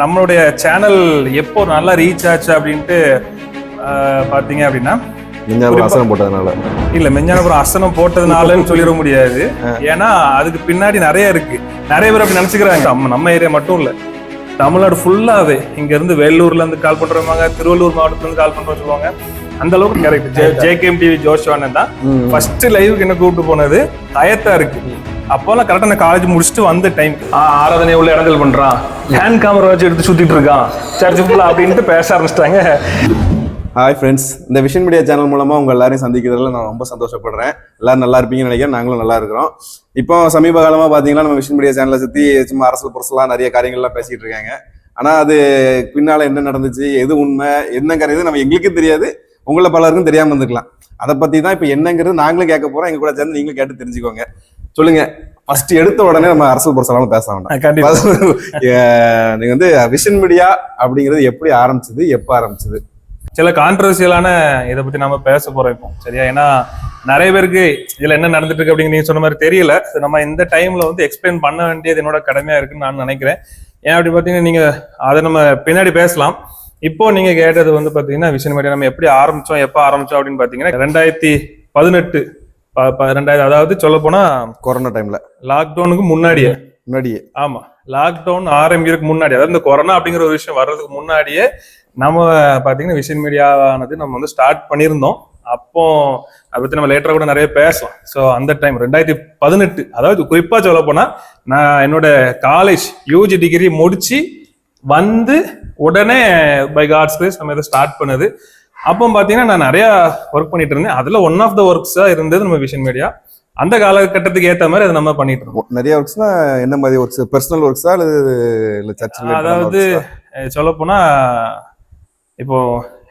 நம்மளுடைய சேனல் எப்போ நல்லா ரீச் ஆச்சு அப்படின்ட்டு பார்த்தீங்க அப்படின்னா அசனம் போட்டதுனால. இல்ல மெஞ்ஞானபுரம் அசனம் போட்டதுனாலன்னு சொல்லிட முடியாது. ஏன்னா அதுக்கு பின்னாடி நிறைய இருக்கு. நிறைய பேர் அப்படி நினைச்சுக்கிறாங்க. நம்ம நம்ம ஏரியா மட்டும் இல்ல. தமிழ்நாடு ஃபுல்லாவே இங்க இருந்து வேலூர்ல இருந்து கால் பண்றவங்க திருவள்ளூர் மாவட்டத்துல இருந்து கால் பண்றவங்க சொல்லுவாங்க. அந்த அளவுக்கு கரெக்ட் ஜேகேஎம் டிவி ஜோஷவானன் தான். ஃபர்ஸ்ட் லைவுக்கு என்ன கூப்பிட்டு போனது? கயத்தா இருக்கு. அப்போல்லாம் கரெக்டாக நான் காலேஜ் முடிச்சுட்டு வந்த டைம் ஆராதனை உள்ள இடங்கள் பண்றான். ஹேண்ட் கேமரா வச்சு எடுத்து சுத்திட்டு இருக்கான். சர்ச்சு ஃபுல்லாக அப்படின்ட்டு பேச ஆரம்பிச்சிட்டாங்க. ஹாய் ஃப்ரெண்ட்ஸ் இந்த விஷன் மீடியா சேனல் மூலமா உங்க எல்லாரையும் சந்திக்கிறதுல நான் ரொம்ப சந்தோஷப்படுறேன். எல்லாரும் நல்லா இருப்பீங்கன்னு நினைக்கிறேன். நாங்களும் நல்லா இருக்கிறோம். இப்போ சமீப காலமா பாத்தீங்கன்னா நம்ம விஷன் மீடியா சேனலை சுற்றி சும்மா அரசல் புரசலாம் நிறைய காரியங்கள்லாம் பேசிட்டு இருக்காங்க. ஆனா அது பின்னால என்ன நடந்துச்சு எது உண்மை என்னங்கிறது நம்ம எங்களுக்கும் தெரியாது. உங்களை பலருக்கும் தெரியாமல் இருந்துக்கலாம். அதை பத்தி தான் இப்போ என்னங்கிறது நாங்களும் கேட்க போறோம். எங்க கூட சேர்ந்து நீங்களும் கேட்டு தெரிஞ்சுக்கோங்க. சொல்லுங்க. ஃபர்ஸ்ட் எடுத்த உடனே நம்ம அரசியல் புரசலாம் பேச வேண்டாம். நீங்க வந்து விஷன் மீடியா அப்படிங்கிறது எப்படி ஆரம்பிச்சது எப்ப ஆரம்பிச்சது? சில கான்ட்ரவர்சியலான இதை பத்தி நாம பேச போறோம் இப்போ. சரியா? ஏன்னா நிறைய பேருக்கு இதுல என்ன நடந்துட்டு இருக்கு அப்படிங்க நீங்க சொன்ன மாதிரி தெரியல. நம்ம இந்த டைம்ல வந்து எக்ஸ்பிளைன் பண்ண வேண்டியது என்னோட கடமையா இருக்குன்னு நான் நினைக்கிறேன். ஏன் அப்படி பாத்தீங்கன்னா நீங்க அதை நம்ம பின்னாடி பேசலாம். இப்போ நீங்க கேட்டது வந்து பாத்தீங்கன்னா விஷன் மீடியா நம்ம எப்படி ஆரம்பிச்சோம் எப்ப ஆரம்பிச்சோம் அப்படின்னு பாத்தீங்கன்னா ரெண்டாயிரத்தி பதினெட்டு ரெண்டாயிரம் அதாவது சொல்ல போனா கொரோனா டைம்ல லாக்டவுனுக்கு முன்னாடியே. முன்னாடியே. ஆமா. லாக்டவுன் ஆரம்பிக்கிறதுக்கு முன்னாடி. அதாவது இந்த கொரோனா அப்படிங்கிற ஒரு விஷயம் வர்றதுக்கு முன்னாடியே நம்ம பாத்தீங்கன்னா விஷன் மீடியாவானது நம்ம வந்து ஸ்டார்ட் பண்ணியிருந்தோம். அப்போ அதை பத்தி நம்ம லேட்டரா கூட நிறைய பேசலாம். ஸோ அந்த டைம் ரெண்டாயிரத்தி பதினெட்டு. அதாவது குறிப்பா சொல்ல போனா நான் என்னோட காலேஜ் யூஜி டிகிரி முடிச்சு வந்து உடனே பை காட்ஸ் நம்ம இதை ஸ்டார்ட் பண்ணது. அப்போ பாத்தீங்கன்னா நான் நிறைய ஒர்க் பண்ணிட்டு இருந்தேன். அதுல ஒன் ஆஃப் த ஒர்க்ஸா இருந்தது நம்ம விஷன் மீடியா அந்த காலகட்டத்துக்கு ஏத்த மாதிரி அதை நம்ம பண்ணிட்டு இருந்தோம். நிறைய ஒர்க்ஸ்னா என்ன மாதிரி ஒர்க்ஸ் பர்சனல் ஒர்க்ஸா அல்லது இல்ல சர்ச் அதாவது சொல்ல போனா இப்போ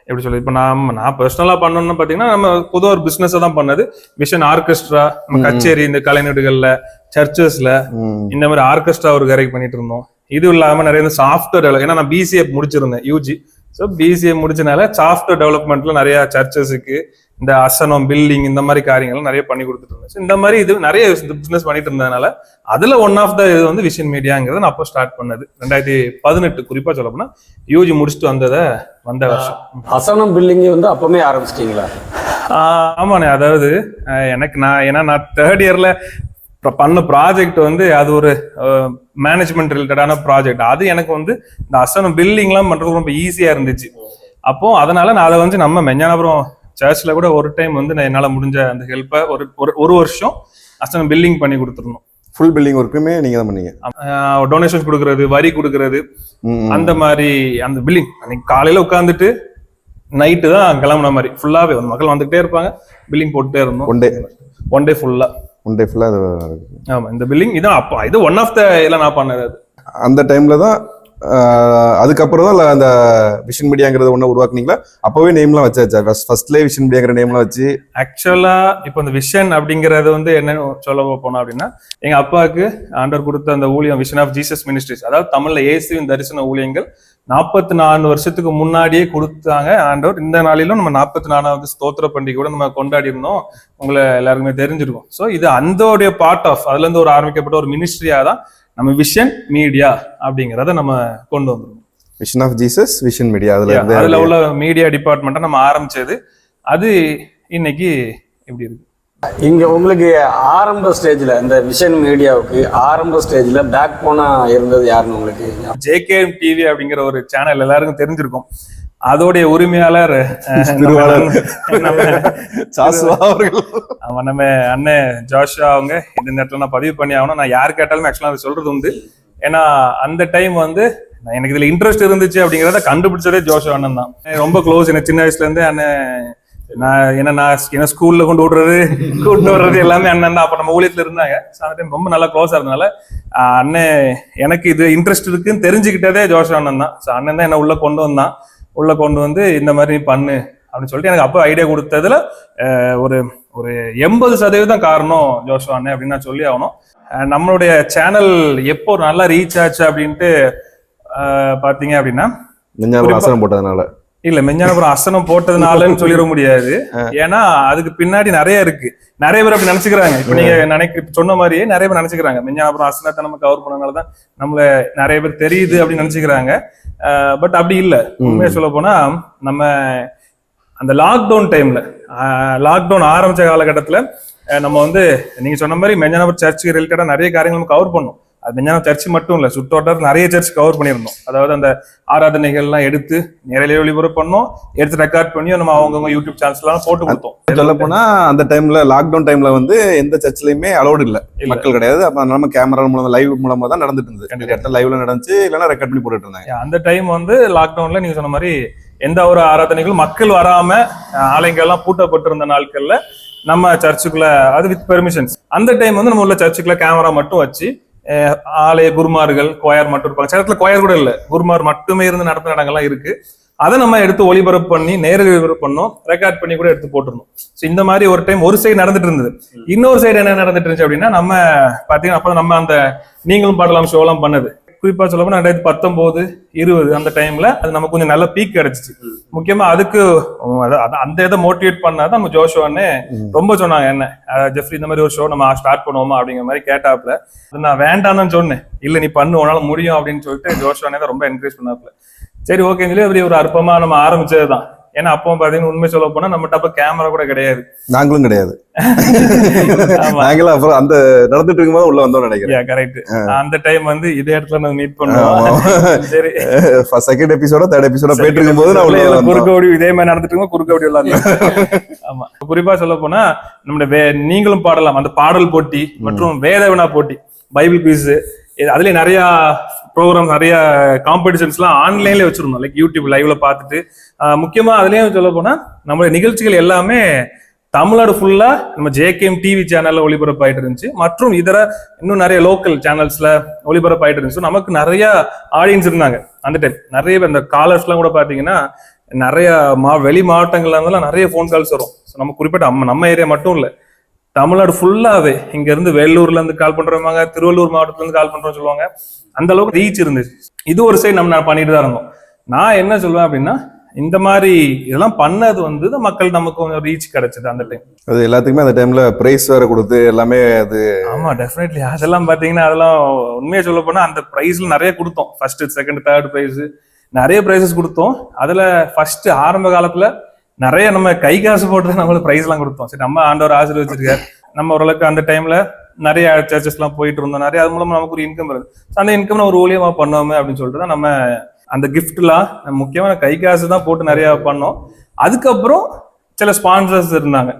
எப்படி சொல்லு இப்போ நான் நான் பர்சனலா பண்ணணும்னு பாத்தீங்கன்னா நம்ம பொதுவா ஒரு பிசினஸ் தான் பண்ணது. விஷன் ஆர்கெஸ்ட்ரா நம்ம. கச்சேரி இந்த கலைநீடுகள்ல சர்ச்சஸ்ல இந்த மாதிரி ஆர்கெஸ்ட்ரா ஒரு கரைக்கு பண்ணிட்டு இருந்தோம். இது இல்லாம நிறைய சாஃப்ட்வேர் ஏன்னா நான் பிசிஏ முடிச்சிருந்தேன் யூஜி ஸோ பிசிஏ முடிச்சனால சாஃப்ட்வேர் டெவலப்மெண்ட்ல நிறைய சர்ச்சஸுக்கு இந்த அசனம் பில்டிங் இந்த மாதிரி காரியங்கள் நிறைய பண்ணி கொடுத்துட்டு இருந்தேன் இந்த மாதிரி இது நிறைய பிசினஸ் பண்ணிட்டு இருந்ததுனால அதுல ஒன் ஆஃப் த இது வந்து விஷன் மீடியாங்கிறத நான் அப்போ ஸ்டார்ட் பண்ணது. ரெண்டாயிரத்தி பதினெட்டு குறிப்பா சொல்ல போனா யூஜி முடிச்சுட்டு வந்ததை வந்த வருஷம். அசனம் பில்லிங் வந்து அப்பவுமே ஆரம்பிச்சிட்டீங்களா? ஆமாண்ணே. அதாவது எனக்கு நான் ஏன்னா நான் தேர்ட் இயர்ல பண்ண ப்ராஜெக்ட் வந்து அது ஒரு மேனேஜ்மெண்ட் ரிலேட்டடான ப்ராஜெக்ட் அது எனக்கு வந்து இந்த அசனம் பில்டிங்லாம் பண்றது ரொம்ப ஈஸியா இருந்துச்சு. அப்போ அதனால நான் அதை வந்து நம்ம மெஞ்ஞானபுரம் சர்ச்ல கூட ஒரு டைம் வந்து நான் என்னால முடிஞ்ச அந்த ஹெல்ப்பை ஒரு ஒரு- வருஷம் அசனம் பில்டிங் பண்ணி கொடுத்துருந்தோம் ஃபுல் பில்டிங் ஒர்க்குமே நீங்க தான் பண்ணீங்க டொனேஷன் கொடுக்கறது வரி கொடுக்கறது. அந்த மாதிரி அந்த பில்லிங் அன்னைக்கு காலையில உட்காந்துட்டு நைட்டு தான் கிளம்புன மாதிரி. ஃபுல்லாவே வந்து மக்கள் வந்துகிட்டே இருப்பாங்க. பில்லிங் போட்டுட்டே இருந்தோம். ஒன் டே ஒன் டே ஃபுல்லா ஒன் டே ஃபுல்லா அது ஆமா இந்த பில்லிங் இதான் அப்போ இது ஒன் ஆஃப் த இல்ல நான் பண்ணது. அந்த டைம்ல தான் அதுக்கப்புறம் தான் அந்த விஷன் மீடியாங்கிறது ஒண்ணு உருவாக்குனீங்களா? அப்போவே நேம்லாம் வச்சாச்சா? ஃபர்ஸ்ட்லேயே விஷன் மீடியாங்கிற நேம்லாம் வச்சு. ஆக்சுவலா இப்போ இந்த விஷன் அப்படிங்கிறது வந்து என்ன சொல்ல போனோம் அப்படின்னா எங்க அப்பாவுக்கு ஆண்டர் கொடுத்த அந்த ஊழியம் விஷன் ஆஃப் ஜீசஸ் மினிஸ்ட்ரிஸ் அதாவது தமிழில் இயேசுவின் தரிசன ஊழியங்கள் நாற்பத்தி நாலு வருஷத்துக்கு முன்னாடியே கொடுத்தாங்க ஆண்டவர். இந்த நாளிலும் நம்ம நாற்பத்தி நாலாவது ஸ்தோத்திர பண்டிகை கூட நம்ம கொண்டாடி இருந்தோம் உங்களை எல்லாருக்குமே தெரிஞ்சிருக்கும். ஸோ இது அந்தோடைய பார்ட் ஆஃப் அதுல இருந்து ஒரு ஆரம்பிக்கப்பட்ட ஒரு மினிஸ்ட்ரியா தான் நம்ம விஷன் மீடியா அப்படிங்கிறத நம்ம கொண்டு வந்துருக்கோம் vision of Jesus vision media அதுல அதுல உள்ள மீடியா டிபார்ட்மெண்ட்டை நம்ம ஆரம்பிச்சது. அது இன்னைக்கு இப்படி இருக்கு? இங்க உங்களுக்கு ஆரம்ப ஸ்டேஜ்ல இந்த விஷன் மீடியாவுக்கு ஆரம்ப ஸ்டேஜ்ல பேக் போனா இருந்தது யாருன்னு உங்களுக்கு ஜேகேஎம் டிவி அப்படிங்கிற ஒரு சேனல் எல்லாருக்கும் தெரிஞ்சிருக்கும். அதோடைய உரிமையாளர் திருவாளர். நம்ம அண்ணன் ஜோஷா அவங்க இந்த நேரத்துல நான் பதிவு பண்ணி ஆகணும். நான் யார் கேட்டாலும் ஆக்சுவலா அதை சொல்றது உண்டு. ஏன்னா அந்த டைம் வந்து நான் எனக்கு இதுல இன்ட்ரெஸ்ட் இருந்துச்சு அப்படிங்கறத கண்டுபிடிச்சதே ஜோஷா அண்ணன் தான். ரொம்ப க்ளோஸ் எனக்கு சின்ன வயசுல இருந்தே அண்ணன் நான் என்ன நான் என்ன ஸ்கூல்ல கொண்டு விடுறது கூட்டு வர்றது எல்லாமே அண்ணன் தான். அப்ப நம்ம ஊழியத்துல இருந்தாங்க. அந்த டைம் ரொம்ப நல்லா க்ளோஸா இருந்தனால அண்ணன் எனக்கு இது இன்ட்ரெஸ்ட் இருக்குன்னு தெரிஞ்சுக்கிட்டதே ஜோஷா அண்ணன் தான். ஸோ அண்ணன் தான் என்ன உள்ள கொண்டு வந்தான். உள்ள கொண்டு வந்து இந்த மாதிரி பண்ணு அப்படின்னு சொல்லிட்டு எனக்கு அப்போ ஐடியா கொடுத்ததுல ஒரு ஒரு எண்பது சதவீதம் காரணம் ஜோஷோ அப்படின்னு நான் சொல்லி ஆகணும். நம்மளுடைய சேனல் எப்போ நல்லா ரீச் ஆச்சு அப்படின்ட்டு அஹ், பாத்தீங்க அப்படின்னா போட்டதுனால. இல்ல மெஞ்ஞானபுரம் அசனம் போட்டதுனாலன்னு சொல்லிட முடியாது. ஏன்னா அதுக்கு பின்னாடி நிறைய இருக்கு. நிறைய பேர் அப்படி நினைச்சுக்கிறாங்க. இப்ப நீங்க நினைக்க சொன்ன மாதிரியே நிறைய பேர் நினைச்சுக்கிறாங்க. மெஞ்ஞானபுரம் அசனத்தை நம்ம கவர் பண்ணனாலதான் நம்மள நிறைய பேர் தெரியுது அப்படின்னு நினைச்சுக்கிறாங்க. பட் அப்படி இல்ல. உண்மையா சொல்ல போனா நம்ம அந்த லாக்டவுன் டைம்ல லாக்டவுன் ஆரம்பிச்ச காலகட்டத்துல நம்ம வந்து நீங்க சொன்ன மாதிரி மெஞ்ஞானபுரம் சர்ச்சுக்கு ரிலேட்டடா நிறைய காரியங்கள் நம்ம கவர் பண்ணோம். அது மெஞ்ஞானம் சர்ச் மட்டும் இல்ல சுற்றோட்டம் நிறைய சர்ச் கவர் பண்ணியிருந்தோம். அதாவது அந்த ஆராதனைகள் எல்லாம் எடுத்து நேரலையே ஒளிபரப்பு பண்ணோம் எடுத்து ரெக்கார்ட் பண்ணி நம்ம அவங்கவுங்க யூடியூப் சேனல்ஸ் எல்லாம் போட்டு கொடுத்தோம். சொல்ல போனா அந்த டைம்ல லாக்டவுன் டைம்ல வந்து எந்த சர்ச்லயுமே அலௌட் இல்ல. மக்கள் கிடையாது. அப்ப நம்ம கேமரா மூலமா லைவ் மூலமா தான் நடந்துட்டு இருந்தது. நிறைய இடத்துல லைவ்ல நடந்துச்சு இல்லைன்னா ரெக்கார்ட் பண்ணி போட்டுட்டு இருந்தாங்க. அந்த டைம் வந்து லாக்டவுன்ல நீங்க சொன்ன மாதிரி எந்த ஒரு ஆராதனைகளும் மக்கள் வராம ஆலயங்கள்லாம் பூட்டப்பட்டிருந்த நாட்கள்ல நம்ம சர்ச்சுக்குள்ள அது வித் பெர்மிஷன்ஸ் அந்த டைம் வந்து நம்ம உள்ள சர்ச்சுக்குள்ள கேமரா மட்டும் வச்சு ஆலய குருமார்கள் கோயார் மட்டும் இருப்பாங்க சில இடத்துல கோயார் கூட இல்ல. குருமார் மட்டுமே இருந்து நடத்துன இடங்கள்லாம் இருக்கு. அதை நம்ம எடுத்து ஒளிபரப்பு பண்ணி நேரடி ஒளிபரப்பு பண்ணோம். ரெக்கார்ட் பண்ணி கூட எடுத்து போட்டிருந்தோம் ஸோ இந்த மாதிரி ஒரு டைம் ஒரு சைடு நடந்துட்டு இருந்தது. இன்னொரு சைடு என்ன நடந்துட்டு இருந்துச்சு அப்படின்னா நம்ம பாத்தீங்கன்னா அப்ப நம்ம அந்த நீங்களும் பாடலாம் ஷோலாம் பண்ணது. குறிப்பா சொல்ல போனா ரெண்டாயிரத்தி பத்தொன்பது இருபது அந்த டைம்ல அது நமக்கு கொஞ்சம் நல்ல பீக் கிடைச்சிச்சு. முக்கியமா அதுக்கு அந்த இதை மோட்டிவேட் பண்ணாதான் நம்ம ஜோஷோன்னு ரொம்ப சொன்னாங்க என்ன ஜெஃப்ரி இந்த மாதிரி ஒரு ஷோ நம்ம ஸ்டார்ட் பண்ணுவோமா அப்படிங்கிற மாதிரி கேட்டாப்ல அது நான் வேண்டாம்னு தான் சொன்னேன். இல்ல நீ பண்ணு உன்னால முடியும் அப்படின்னு சொல்லிட்டு ஜோஷோனே தான் ரொம்ப என்கரேஜ் பண்ணாப்ல சரி ஓகேன்னு சொல்லி அப்படி ஒரு அற்பமா நம்ம ஆரம்பிச்சதுதான். ஏன்னா அப்போ பாத்தீங்கன்னா உண்மை சொல்ல போனா நம்மகிட்ட அப்ப கேமரா கூட கிடையாது. நாங்களும் கிடையாது. நாங்களும் அப்புறம் அந்த நடந்துட்டு இருக்கும்போது உள்ள வந்தோம் நினைக்கிறேன். கரெக்ட் அந்த டைம் வந்து இதே இடத்துல நம்ம மீட் பண்ணுவோம் சரி. செகண்ட் எபிசோட தேர்ட் எபிசோட போயிட்டு இருக்கும்போது நான் உள்ள குறுக்க ஓடி இதே மாதிரி நடந்துட்டு இருக்கும் குறுக்க ஓடி விளாடுறோம் ஆமா. குறிப்பா சொல்ல போனா நம்முடைய வே நீங்களும் பாடலாம். அந்த பாடல் போட்டி மற்றும் வேத வினா போட்டி பைபிள் குவிஸ் அதுலயே நிறைய ப்ரோக்ராம் நிறைய காம்படிஷன்ஸ்லாம் ஆன்லைன்ல வச்சிருந்தோம். லைக் யூடியூப் லைவ்ல பார்த்துட்டு முக்கியமாக முக்கியமா அதுலயும் சொல்ல போனா நம்மளுடைய நிகழ்ச்சிகள் எல்லாமே தமிழ்நாடு ஃபுல்லா நம்ம ஜேகேஎம் டிவி சேனல்ல ஒளிபரப்பாயிட்டு இருந்துச்சு. மற்றும் இதர இன்னும் நிறைய லோக்கல் சேனல்ஸ்ல ஒளிபரப்பாயிட்டு இருந்துச்சு. நமக்கு நிறைய ஆடியன்ஸ் இருந்தாங்க அந்த டைம் நிறைய பேர் இந்த காலர்ஸ்லாம் கூட பாத்தீங்கன்னா நிறைய மா வெளி மாவட்டங்கள்ல இருந்தெல்லாம் நிறைய ஃபோன் கால்ஸ் வரும். நம்ம குறிப்பிட்ட நம்ம நம்ம ஏரியா மட்டும் இல்லை. தமிழ்நாடு ஃபுல்லாவே இங்க இருந்து வேலூர்ல இருந்து கால் பண்றவங்க திருவள்ளூர் மாவட்டத்துல இருந்து கால் பண்றோம் சொல்லுவாங்க. அந்த அளவுக்கு ரீச் இருந்துச்சு. இது ஒரு சைடு நம்ம நான் பண்ணிட்டு தான் இருந்தோம். நான் என்ன சொல்லுவேன் அப்படின்னா இந்த மாதிரி இதெல்லாம் பண்ணது வந்து மக்கள் நமக்கு கொஞ்சம் ரீச் கிடைச்சது அந்த டைம் அது எல்லாத்துக்குமே அந்த டைம்ல பிரைஸ் வேற கொடுத்து எல்லாமே அது ஆமா டெஃபினெட்லி அதெல்லாம் பாத்தீங்கன்னா அதெல்லாம் உண்மையை சொல்ல போனா அந்த பிரைஸ்ல நிறைய கொடுத்தோம். ஃபர்ஸ்ட் செகண்ட் தேர்ட் பிரைஸ் நிறைய பிரைசஸ் கொடுத்தோம். அதுல ஃபர்ஸ்ட் ஆரம்ப காலத்துல நிறைய நம்ம கை காசு போட்டு தான் நம்மளுக்கு ப்ரைஸ்லாம் எல்லாம் கொடுத்தோம். சரி நம்ம ஆண்டவர் ஆசீர்வச்சிருக்காரு. நம்ம ஓரளவுக்கு அந்த டைம்ல நிறைய சர்ச்சஸ் எல்லாம் போயிட்டு இருந்தோம். நிறைய அது மூலமா நமக்கு ஒரு இன்கம் இருக்கு அந்த இன்கம் ஒரு ஊழியமா பண்ணோமே அப்படின்னு சொல்லிட்டு தான் நம்ம அந்த கிஃப்ட்லாம் முக்கியமான கை காசு தான் போட்டு நிறைய பண்ணோம். அதுக்கப்புறம் சில ஸ்பான்சர்ஸ் இருந்தாங்க.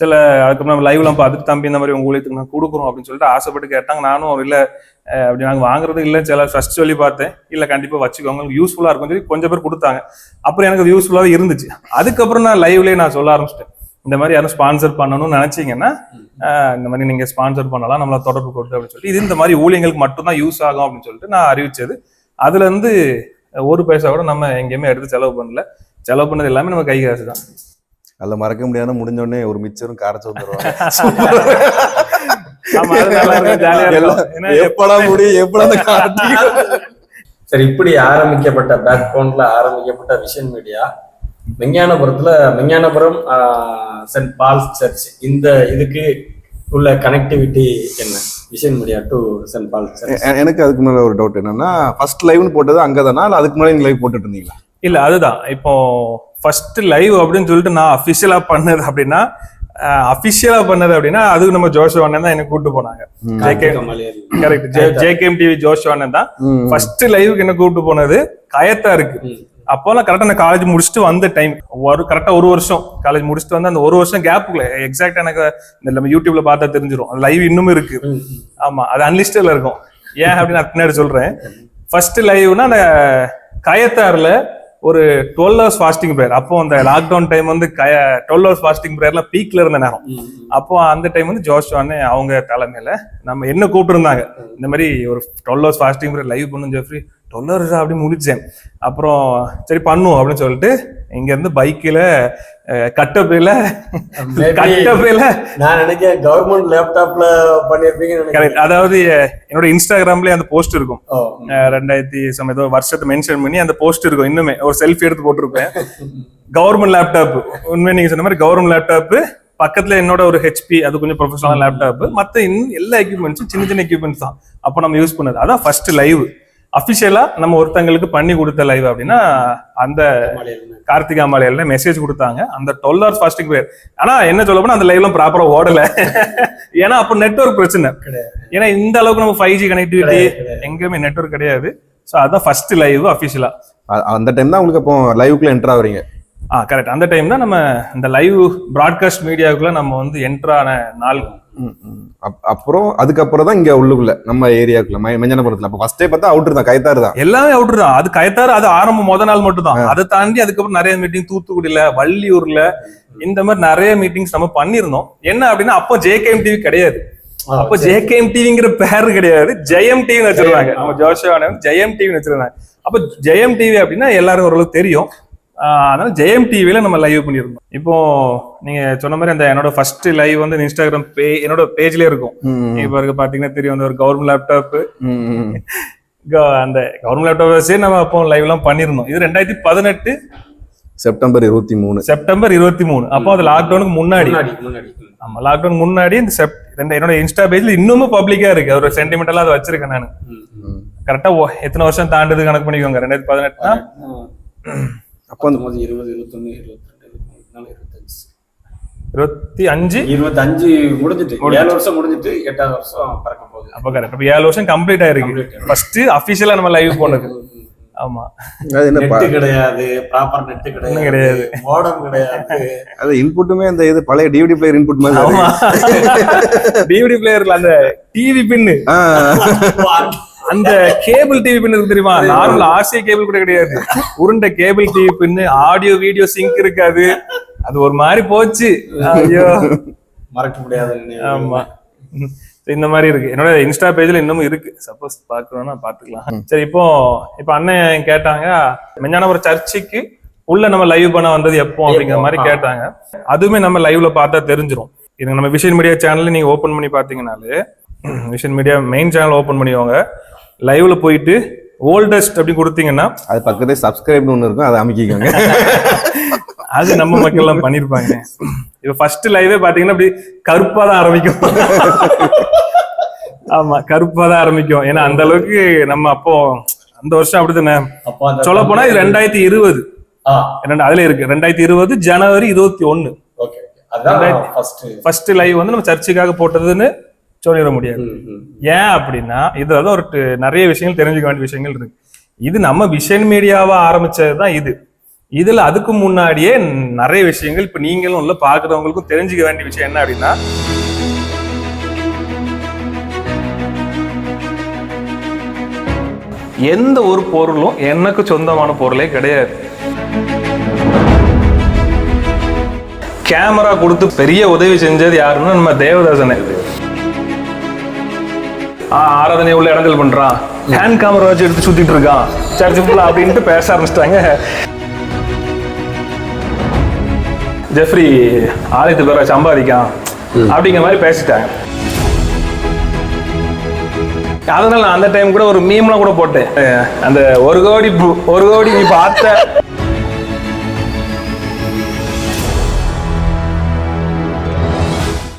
சில அதுக்கப்புறம் நம்ம லைவ்லாம் பார்த்துட்டு தம்பி இந்த மாதிரி உங்க ஊழியத்துக்கு நான் கொடுக்குறோம் அப்படின்னு சொல்லிட்டு ஆசைப்பட்டு கேட்டாங்க. நானும் இல்லை அப்படி நாங்கள் வாங்குறது இல்லை சில ஃபர்ஸ்ட் சொல்லி பார்த்தேன். இல்லை கண்டிப்பாக வச்சுக்கோங்க. யூஸ்ஃபுல்லாக இருக்கும் சொல்லி கொஞ்சம் பேர் கொடுத்தாங்க. அப்புறம் எனக்கு அது இருந்துச்சு. அதுக்கப்புறம் நான் லைவ்லேயே நான் சொல்ல ஆரம்பிச்சிட்டேன். இந்த மாதிரி யாரும் ஸ்பான்சர் பண்ணணும்னு நினைச்சீங்கன்னா இந்த மாதிரி நீங்க ஸ்பான்சர் பண்ணலாம் நம்மளை தொடர்பு கொண்டு அப்படின்னு சொல்லிட்டு இது இந்த மாதிரி ஊழியங்களுக்கு மட்டும்தான் யூஸ் ஆகும் அப்படின்னு சொல்லிட்டு நான் அறிவிச்சது. அதுல இருந்து ஒரு பைசா கூட நம்ம எங்கேயுமே எடுத்து செலவு பண்ணல. செலவு பண்ணது எல்லாமே நம்ம கை காசு தான். அதுல மறக்க முடியாத முடிஞ்ச உடனே ஒரு மிச்சரும் காரச்சு வந்துருவாங்க எப்படா முடியும் எப்படா சரி இப்படி ஆரம்பிக்கப்பட்ட பேக் போன்ல ஆரம்பிக்கப்பட்ட விஷன் மீடியா விஞ்ஞானபுரத்துல விஞ்ஞானபுரம் சென்ட் பால்ஸ் சர்ச் இந்த இதுக்கு உள்ள கனெக்டிவிட்டி என்ன? Vision media to saint Paul's எனக்கு அதுக்கு மேல ஒரு டவுட் என்னன்னா ஃபர்ஸ்ட் லைவ்னு போட்டது அங்கதானா? இல்ல அதுக்கு முன்னாடி லைவ் போட்டுட்டு இருந்தீங்களா? இல்ல அதுதான். இப்போ ஃபர்ஸ்ட் லைவ் அப்படின்னு சொல்லிட்டு நான் அபிஷியலா பண்ணது அப்படின்னா அபிஷியலா பண்ணது அப்படின்னா அது நம்ம ஜோஷவானன் தான் எனக்கு கூட்டு போனாங்க. கரெக்ட் ஜேகேஎம் டிவி ஜோஷவானன் தான். ம். ஃபர்ஸ்ட் லைவுக்கு என்ன கூட்டு போனது கயத்தா இருக்கு. அப்போலாம் கரெக்டா நான் காலேஜ் முடிச்சுட்டு வந்த டைம் ஒரு கரெக்டா ஒரு வருஷம். காலேஜ் முடிச்சுட்டு வந்து அந்த ஒரு வருஷம் கேப்புக்குள்ள எக்ஸாக்டா எனக்கு இந்த நம்ம யூடியூப்ல பார்த்தா தெரிஞ்சிரும். லைவ் இன்னும் இருக்கு. ஆமா அது அன்லிஸ்டட்ல இருக்கும். ஏன் அப்படின்னு நான் பின்னாடி சொல்றேன். ஃபர்ஸ்ட் லைவ்னா அந்த கயத்தாறுல ஒரு டுவெல் ஹவர்ஸ் ஃபாஸ்டிங் ப்ரேயர் அப்போ அந்த லாக்டவுன் டைம் வந்து கய டுவெல் ஹவர்ஸ் ஃபாஸ்டிங் ப்ரேயர்லாம் பீக்ல இருந்த நேரம். அப்போ அந்த டைம் வந்து ஜோஷ்வானே அவங்க தலைமையில நம்ம என்ன கூப்பிட்டுருந்தாங்க? இந்த மாதிரி ஒரு twelve hours fasting prayer live பண்ணும் ஜெஃப்ரி. டுவெல் ஹவர்ஸ் அப்படி முடிச்சேன். அப்புறம் சரி பண்ணுவோம் அப்படின்னு சொல்லிட்டு இங்க இருந்து பைக்கில் கட்டப்பையில கட்டப்பையில நான் நினைக்கிறேன் கவர்மெண்ட் லேப்டாப்ல கரெக்ட். அதாவது என்னோட இன்ஸ்டாகிராம்லயே அந்த போஸ்ட் இருக்கும். ரெண்டாயிரத்தி சம ஏதோ வருஷத்தை மென்ஷன் பண்ணி அந்த போஸ்ட் இருக்கும் இன்னுமே. ஒரு செல்ஃபி எடுத்து போட்டிருப்பேன். கவர்மெண்ட் லேப்டாப் உண்மை நீங்க சொன்ன மாதிரி கவர்மெண்ட் லேப்டாப் பக்கத்துல என்னோட ஒரு ஹெச்பி அது கொஞ்சம் ப்ரொஃபஷனல் லேப்டாப் மத்த இன்னும் எல்லா எக்யூப்மெண்ட்ஸும் சின்ன சின்ன எக்யூப்மெண்ட்ஸ் தான். அப்போ நம்ம யூஸ் பண்ணது. அதான் ஃபர்ஸ்ட் லைவ் அஃபிஷியலா நம்ம ஒருத்தங்களுக்கு பண்ணி கொடுத்த லைவ் அப்படின்னா அந்த கார்த்திகா மாலையில மெசேஜ் கொடுத்தாங்க. அந்த டுவெல் ஹவர்ஸ் ஃபாஸ்ட்டுக்கு பேர் ஆனா என்ன சொல்ல போனா அந்த லைவ்லாம் ப்ராப்பரா ஓடல. ஏன்னா அப்போ நெட்வொர்க் பிரச்சனை. ஏன்னா இந்த அளவுக்கு நம்ம ஃபைவ் ஜி கனெக்டிவிட்டி. எங்கேயுமே நெட்வொர்க் கிடையாது. ஸோ அதான் ஃபர்ஸ்ட் லைவ் அஃபிஷியலா அந்த டைம் தான் உங்களுக்கு அப்போ லைவுக்குள்ள என்டர் ஆகுறீங்க. ஆ கரெக்ட் அந்த டைம் தான் நம்ம இந்த லைவ் ப்ராட்காஸ்ட் மீடியாவுக்குள்ள நம்ம வந்து என்டர் ஆன நாள். அப்புறம் அதுக்கப்புறம் தான் இங்க உள்ளுக்குள்ள நம்ம ஏரியாக்குள்ள மெஞ்சனபுரத்துல. அப்போ ஃபர்ஸ்டே பார்த்தா அவுட்டர் தான் கைத்தாரு தான். எல்லாமே அவுட்ரு தான். அது கயத்தாறு அது ஆரம்பம் முத நாள் மட்டும் தான். அதை தாண்டி அதுக்கப்புறம் நிறைய மீட்டிங் தூத்துக்குடியில வள்ளியூர்ல இந்த மாதிரி நிறைய மீட்டிங்ஸ் நம்ம பண்ணியிருந்தோம். என்ன அப்படின்னா அப்போ ஜேகேஎம் டிவி கிடையாது. அப்போ ஜேகேஎம் டிவிங்கிற பேர் கிடையாது. ஜெயம் டிவி வச்சிருந்தாங்க. நம்ம ஜோஷியான ஜெயம் டிவி வச்சிருந்தாங்க. அப்போ ஜெயம் டிவி அப்படின்னா எல்லாரும் ஓரளவுக்கு தெரியும். அதனால ஜெயம் டிவில நம்ம லைவ் பண்ணியிருந்தோம். இப்போ நீங்க சொன்ன மாதிரி அந்த என்னோட ஃபர்ஸ்ட் லைவ் வந்து இன்ஸ்டாகிராம் பே என்னோட பேஜ்லயே இருக்கும். இப்போ இருக்க பாத்தீங்கன்னா தெரியும் அந்த ஒரு கவர்மெண்ட் லேப்டாப். அந்த கவர்மெண்ட் லேப்டாப் வச்சே நம்ம அப்போ லைவ் எல்லாம் பண்ணியிருந்தோம். இது ரெண்டாயிரத்தி பதினெட்டு செப்டம்பர் இருபத்தி மூணு. செப்டம்பர் இருபத்தி மூணு. அப்போ அது லாக்டவுனுக்கு முன்னாடி. முன்னாடி முன்னாடி. ம். ஆமா லாக்டவுன் முன்னாடி இந்த செப் என்னோட இன்ஸ்டா பேஜ்ல இன்னுமும் பப்ளிக்கா இருக்கு. ஒரு சென்டிமெண்டலா அதை வச்சிருக்கேன் நான். கரெக்டா எத்தனை வருஷம் தாண்டுது கணக்கு பண்ணிக்கோங்க. ரெண்டாயிரத்தி பதினெட்டுனா அப்போ அந்த- பத்தொன்பது இருபது இருபத்தொன்னு இருபத்தி ரெண்டு இருபத்தி மூணு நாலு இருபத்தஞ்சு. இருபத்தி அஞ்சு? இருபத்தஞ்சு முடிஞ்சிட்டு. ஏழு வருஷம் முடிஞ்சிட்டு எட்டாவது வருஷம் பறக்க போகுது அப்ப கரெக்ட் அப்ப ஏழு வருஷம் கம்ப்ளீட் ஆயிருக்கு. Complete. ஃபர்ஸ்ட் அபிஷியலா நம்ம லைவ் போனது. ஆமா. அது என்ன நெட்டு கிடையாது. ப்ராப்பர் நெட்டு ஒண்ணும் கிடையாது. கிடையாது. மோடம் கிடையாது. அது இன்புட்டுமே அந்த இது பழைய டிவிடி பிளேயர் இன்புட் மாதிரி. டிவிடி பிளேயர்ல அந்த டிவி பின்னு. அந்த கேபிள் டிவி பின் இருக்கு தெரியுமா? நார்மல் ஆர்சிஐ கேபிள் கூட கிடையாது. உருண்ட cable TV pin audio video sync இருக்காது. அது ஒரு மாதிரி போச்சு. ஐயோ. மறக்க முடியாத. ஆமா. இந்த மாதிரி இருக்கு. என்னோட இன்ஸ்டா பேஜ்ல இன்னமும் இருக்கு. சப்போஸ் பாக்குறோம்னா பாத்துக்கலாம் சரி இப்போ இப்போ அண்ணன் கேட்டாங்க மெஞ்ஞானபுரம் சர்ச்சுக்கு உள்ள நம்ம லைவ் பண்ண வந்தது எப்போ? அப்படிங்கிற மாதிரி. கேட்டாங்க. அதுவுமே நம்ம லைவ்ல பார்த்தா தெரிஞ்சிரும். இது நம்ம விஷன் மீடியா சேனல் நீங்க ஓபன் பண்ணி பாத்தீங்கன்னாலே vision media main channel open பண்ணிக்கோங்க லைவ்ல போயிட்டு ஓல்டஸ்ட் அப்படி கொடுத்தீங்கன்னா அது பக்கத்துல சப்ஸ்கிரைப்னு ஒண்ணு இருக்கும் அதை அமைக்கிக்கோங்க. அது நம்ம மக்கள் எல்லாம் பண்ணிருப்பாங்க. இப்ப ஃபர்ஸ்ட் லைவே பாத்தீங்கன்னா அப்படி கருப்பா தான் ஆரம்பிக்கும். ஆமா கருப்பா தான் ஆரம்பிக்கும். ஏன்னா அந்த அளவுக்கு நம்ம அப்போ அந்த வருஷம் அப்படித்தானே? சொல்ல போனா இது ரெண்டாயிரத்தி இருபது. அதுல இருக்கு. ரெண்டாயிரத்தி இருபது ஜனவரி இருபத்தி ஒண்ணு. ஓகே அதான் ஃபர்ஸ்ட் ஃபர்ஸ்ட் லைவ் வந்து நம்ம சர்ச்சுக்காக போட்டதுன்னு சொல்லிட முடியாது. ஏன் அப்படின்னா இதுல தான் ஒரு நிறைய விஷயங்கள் தெரிஞ்சுக்க வேண்டிய விஷயங்கள் இருக்கு. இது நம்ம விஷன் மீடியாவா ஆரம்பிச்சது தான் இது. இதுல அதுக்கு முன்னாடியே நிறைய விஷயங்கள் இப்ப நீங்களும் உள்ள பாக்குறவங்களுக்கும் தெரிஞ்சுக்க வேண்டிய விஷயம் என்ன அப்படின்னா எந்த ஒரு பொருளும் எனக்கு சொந்தமான பொருளே கிடையாது. கேமரா கொடுத்து பெரிய உதவி செஞ்சது யாருன்னா நம்ம தேவதாசனே. ஆராதனை உள்ள இடங்கள் பண்றான் ஹேண்ட் கேமரா வச்சு எடுத்து சுத்திட்டு இருக்கான் சர்ச் ஃபுல்லா அப்படின்ட்டு பேச ஆரம்பிச்சிட்டாங்க. ஜெஃப்ரி ஆலயத்து பேர சம்பாதிக்கான். அப்படிங்கிற மாதிரி பேசிட்டாங்க. அதனால நான் அந்த டைம் கூட ஒரு மீம்லாம் கூட போட்டேன். அந்த ஒரு கோடி ஒரு கோடி நீ பார்த்த